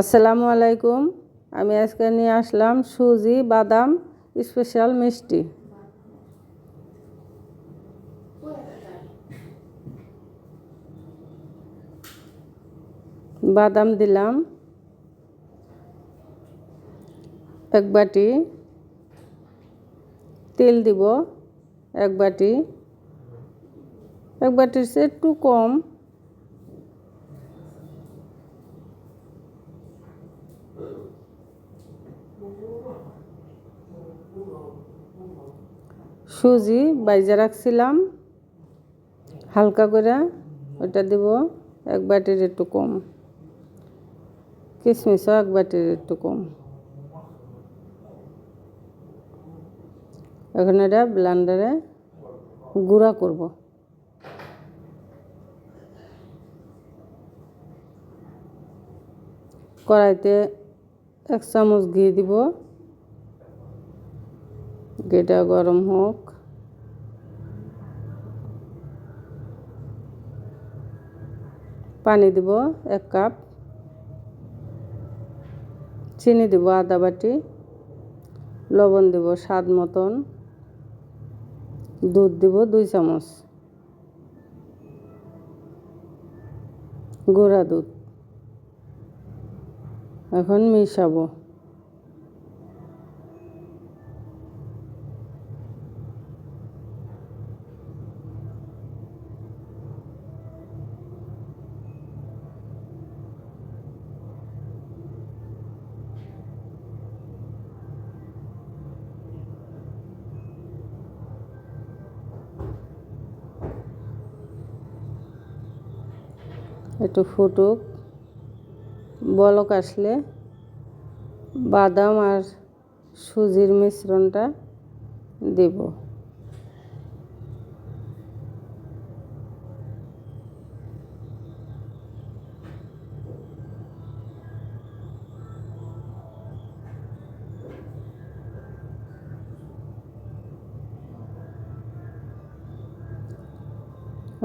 আসসালামু আলাইকুম। আমি আজকে নিয়ে আসলাম সুজি, বাদাম, স্পেশাল মিষ্টি। বাদাম দিলাম। এক বাটি। তেল দিব এক বাটি। এক বাটির চেয়ে একটু কম। সুজি বাইজা রাখছিলাম, হালকা করে ওটা দিব এক বাটির একটু কম, কিশমিশও এক বাটির একটু কম। এখন এটা ব্লান্ডারে গুঁড়া করব। কড়াইতে এক চামচ ঘি দিব। ঘিটা গরম হোক। পানি দিব এক কাপ। চিনি দিব আদা বাটি। লবণ দিব স্বাদ মতন। দুধ দিব দুই চামচ। গুঁড়া দুধ। এখন মিশাবো। একটু ফুটুক। বলক আসলে। বাদাম আর সুজির মিশ্রণটা দেব।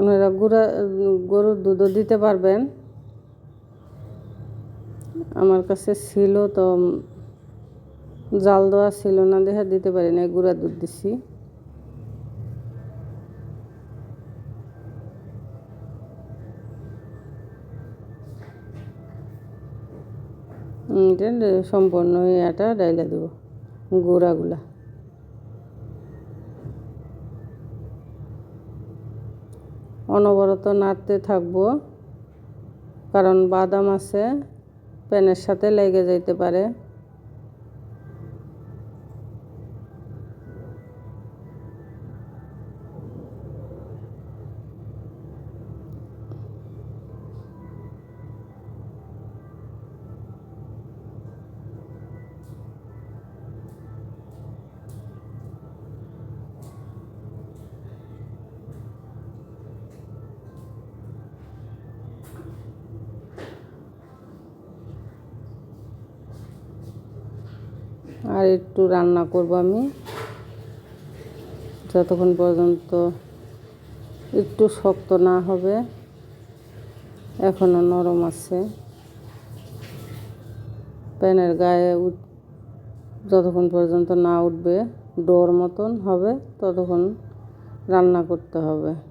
আপনারা গুঁড়া, গরুর দুধও দিতে পারবেন। আমার কাছে ছিল তো জাল দেওয়া ছিল না দেখে দিতে পারি না গুঁড়া দুধ দিছি। সম্পূর্ণ এটা ডাইলা দেব, গুঁড়াগুলা। অনবরত নাড়তে থাকব কারণ বাদাম আছে প্যানের সাথে লেগে যাইতে পারে। আর একটু রান্না করব আমি। যতক্ষণ পর্যন্ত একটু শক্ত না হবে এখনও নরম আছে। প্যানের গায়ে যতক্ষণ পর্যন্ত না উঠবে, ডোর মতন হবে, ততক্ষণ রান্না করতে হবে।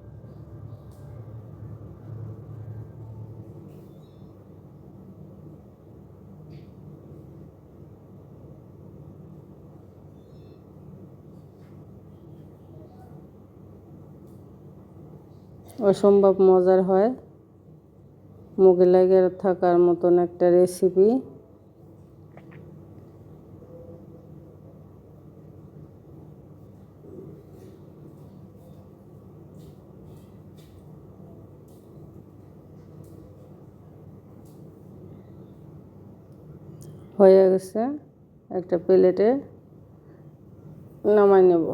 অসম্ভব মজার হয়। মুখে লেগে থাকার মতন একটা রেসিপি হয়ে গেছে। একটা প্লেটে নামাই নেব।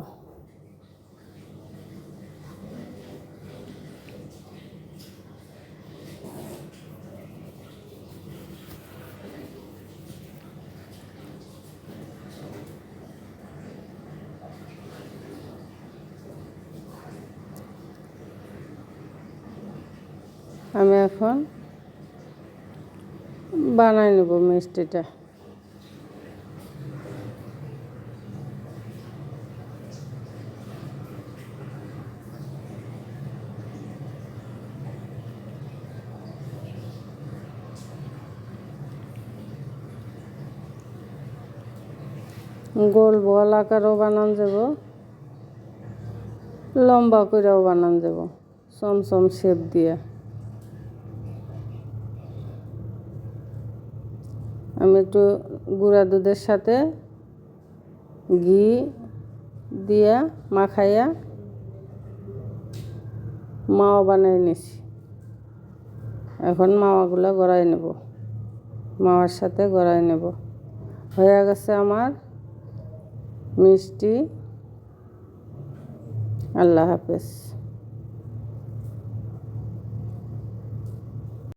আমি এখন বানাই নেব মিষ্টিটা। গোল বল আকারও বানান যাব, লম্বা করেও বানান যাব, চমচম শেপ দিয়ে। আমি একটু গুঁড়া দুধের সাথে ঘি দিয়া মাখাইয়া মাওয়া বানিয়ে নিছি। এখন মাওয়াগুলো গড়াই নেব। মাওয়ার সাথে গড়াই নেব। হয়ে গেছে আমার মিষ্টি। আল্লাহ হাফেজ।